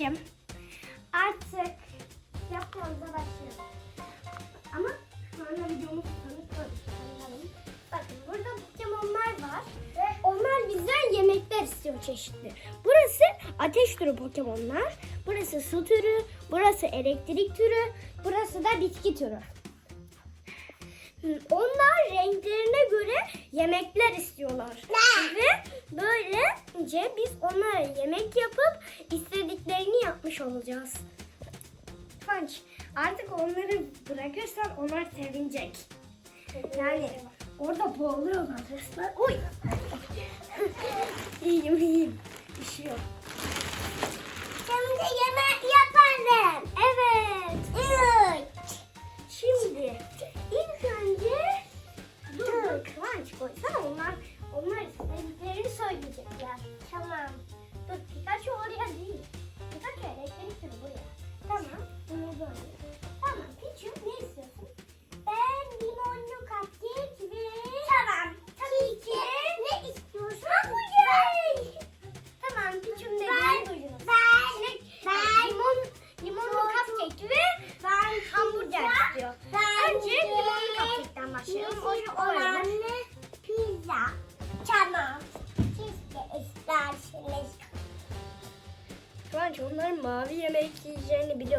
Piçim. Artık yapmamıza başlayalım. Ama şu anda videomuzu tanıtalım. Bakın burada Pokemon'lar var. Ve onlar bizden yemekler istiyor çeşitli. Burası ateş türü Pokemon'lar. Burası su türü. Burası elektrik türü. Burası da bitki türü. Onlar renklerine göre yemekler istiyorlar. Ve böylece biz onlara yemek yapıp istediklerini yapmış olacağız. Kıvanç artık onları bırakırsan onlar sevinecek. Yani orada boğuluyorlar resmen. Oy!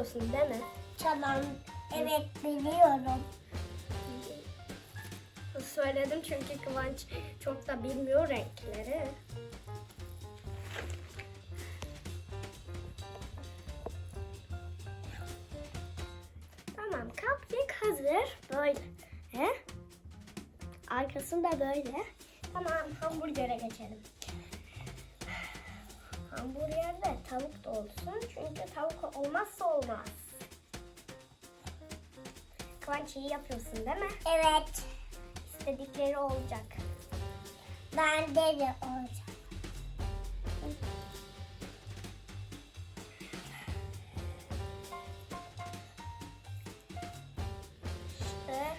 Biliyorsun değil mi? Tamam. Evet biliyorum. Söyledim çünkü Kıvanç çok da bilmiyor renkleri. Tamam, cupcake hazır. Böyle. Arkasında böyle. Tamam, hamburgere geçelim. Hamburgerde tavuk da olsun. Çünkü tavuk olmazsa olmaz. Kıvanç iyi yapıyorsun değil mi? Evet. İstedikleri olacak. Bende de olacak. İşte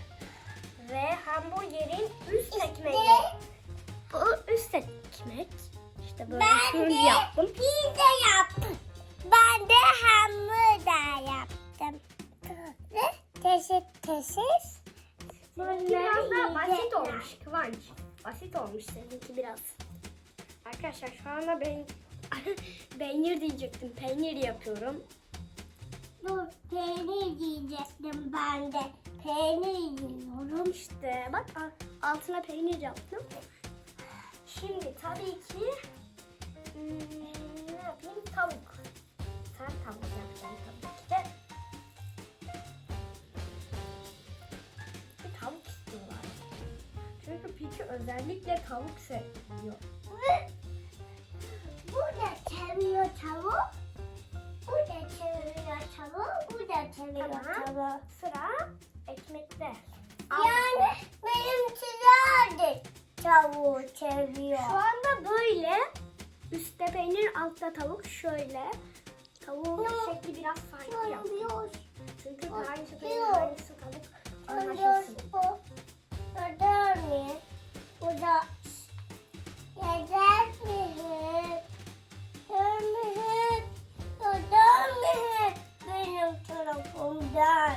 ve hamburgerin üst ekmeği. Bu üst ekmek. İşte böyle ben şöyle de yaptım. pizza yaptım. Ben de hamburger yaptım. Ve teşit teşit. Biraz daha basit olmuş Kıvanç. Basit olmuş seninki biraz. Arkadaşlar şu anda ben peynir diyecektim. Peynir yapıyorum. Dur peynir yiyecektim ben de. Peynir yiyorum. İşte bak altına peynir yaptım. Şimdi tabii ki ne yapayım? Tavuk. Sen tavuk yapacaksın tabii ki de. Bir tavuk istiyorlar. Çünkü Pichu özellikle tavuk seviyor. Bu da seviyor tavuk. Bu da seviyor tavuk. Bu da seviyor Tamam. tavuk. Sıra ekmekte. Yani benim çizerdi tavuğu seviyor. Şu anda böyle üstte peynir altta tavuk şöyle. Tavuğun şekli biraz farklı yaptım. Çünkü Bak, aynısı peynir aynısı Söylüyor anlaşılsın. Öder mi? Bu da yeter mi? Ömür. Öder mi? Benim tarafımdan.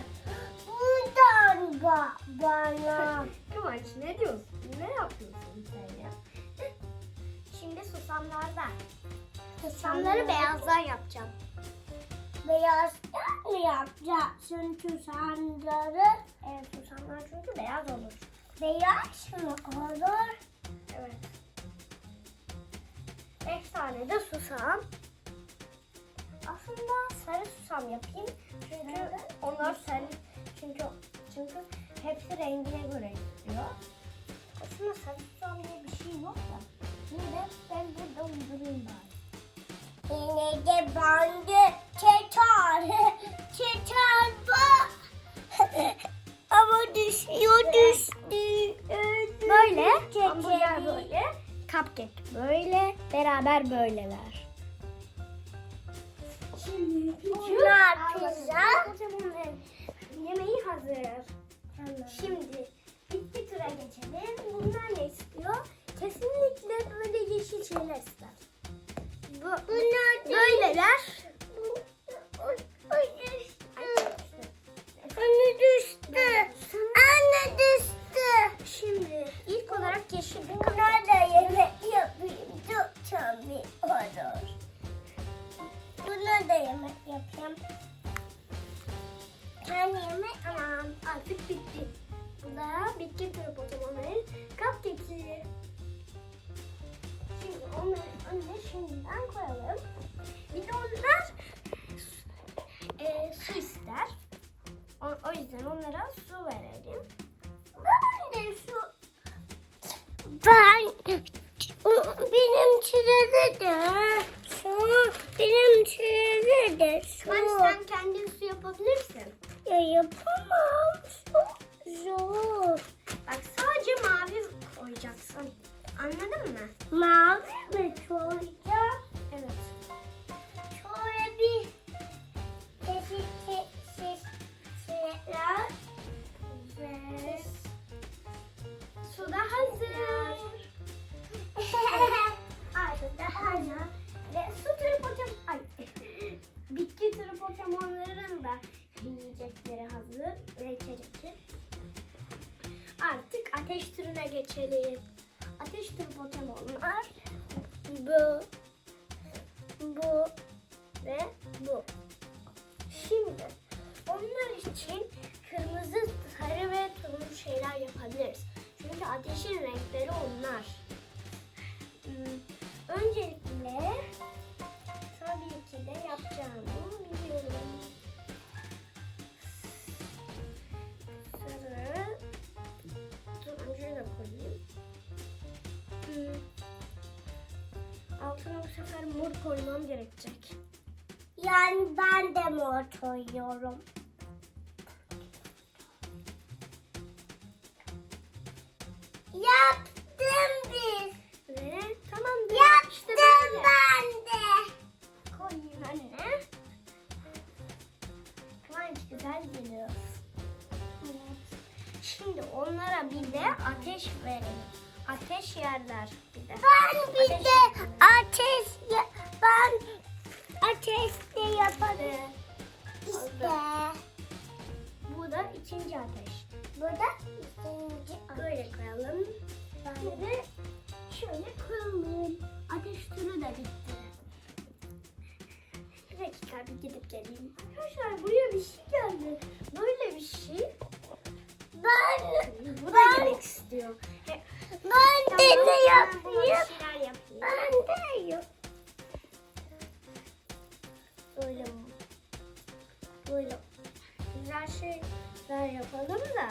Buradan ga bana. Kıvanç ne diyorsun? Ne yapıyorsun sen ya? Susamlardan. Susamları beyazdan yapacağım. Beyazdan mı yapacaksın tusanları? Evet susamlar çünkü beyaz olur. Beyaz mı olur? Evet. Beş tane de susam. Aslında sarı susam yapayım. Çünkü Neden? onlar sarı. Çünkü çünkü hepsi rengine göre istiyor. Aslında sarı susam diye bir şey yok da. De ben burada uydurayım bari. Yine de bende çetar. Ama düşüyor düştü. Böyle hamburger böyle. Cupcake böyle. Beraber böyleler. Şimdi Bunlar pizza. Yemeği hazır. Şimdi bitki tura geçelim. Bunlar ne istiyor? Kesinlikle böyle yeşil şeyler ister. Bu, Bunlar böyleler. Anne düştü. Anne düştü. Şimdi ilk olarak yeşil bir kapı. Bunlarla yemek yapayım. Çok çabuk olur. Bunlar da yemek yapayım. Ben yemek anam artık bitti. Bu da bitki grubu. Onları önüne şimdiden koyalım. Bir de onlar e, su ister. O, o yüzden onlara su verelim. Ben de şu ben benim çilede de su benim çilede de su Bak sen kendin su yapabilirsin. ya yapamam çok zor. Anladın mı? Mavi mi koyacağım? Evet. Şöyle bir çeşit çeşit şeyler Ve su da hazır. Artık da hazır. Ve su tripodam... Ay. Bitki tripodamonların da yiyecekleri hazır. Ve içecekleri. Artık ateş türüne geçelim. Tripodamonlar bu, bu ve bu. Şimdi onlar için kırmızı, sarı ve turuncu şeyler yapabiliriz. Çünkü ateşin renkleri onlar. Sefer mor koymam gerekecek. Yani ben de mor koyuyorum. Yaptım biz. Ve tamamdır. Yaptım İşte böyle. ben de. Koyayım anne. Kıvanç güzel geliyor. Şimdi onlara bir de ateş verelim. Ateş yerler bir de. Ben bir Ateş de ateş ya- ben ateşte yaparım. İşte Bu da ikinci ateş. burada ikinci Böyle koyalım. Bir de şöyle koyalım. Ateş türü de bitti. Bir dakika bir gidip geleyim. Arkadaşlar buraya bir şey geldi. Böyle bir şey. Ben Bu da Ben- gerek istiyor. Ben de ne yapayım? Yapayım. Ben de yap. Böyle? Böyle güzel şeyler yapalım da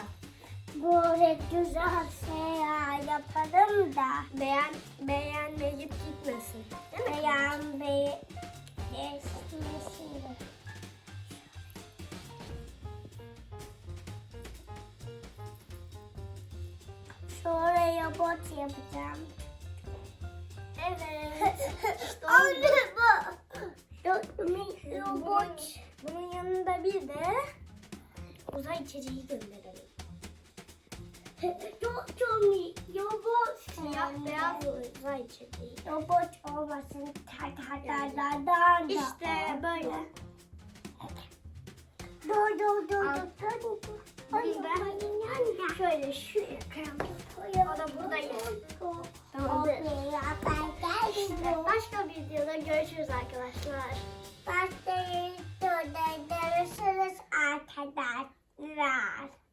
Böyle güzel şeyler yaparım da. beğen beğenmeyip gitmesin. Değil mi? Beyan be Şöyle robot yapacağım. Evet. İşte Anne bu. Robot. Bunun yanında bir de uzay içeceği gönderelim. Çok çok robot. Siyah beyaz uzay içeceği. Robot olmasın. Ta ta ta. İşte böyle. Dur dur dur dur. dur şöyle şu ekran. O da buradayız. Tamam. Başka bir videoda görüşürüz arkadaşlar. Başka bir videoda görüşürüz arkadaşlar.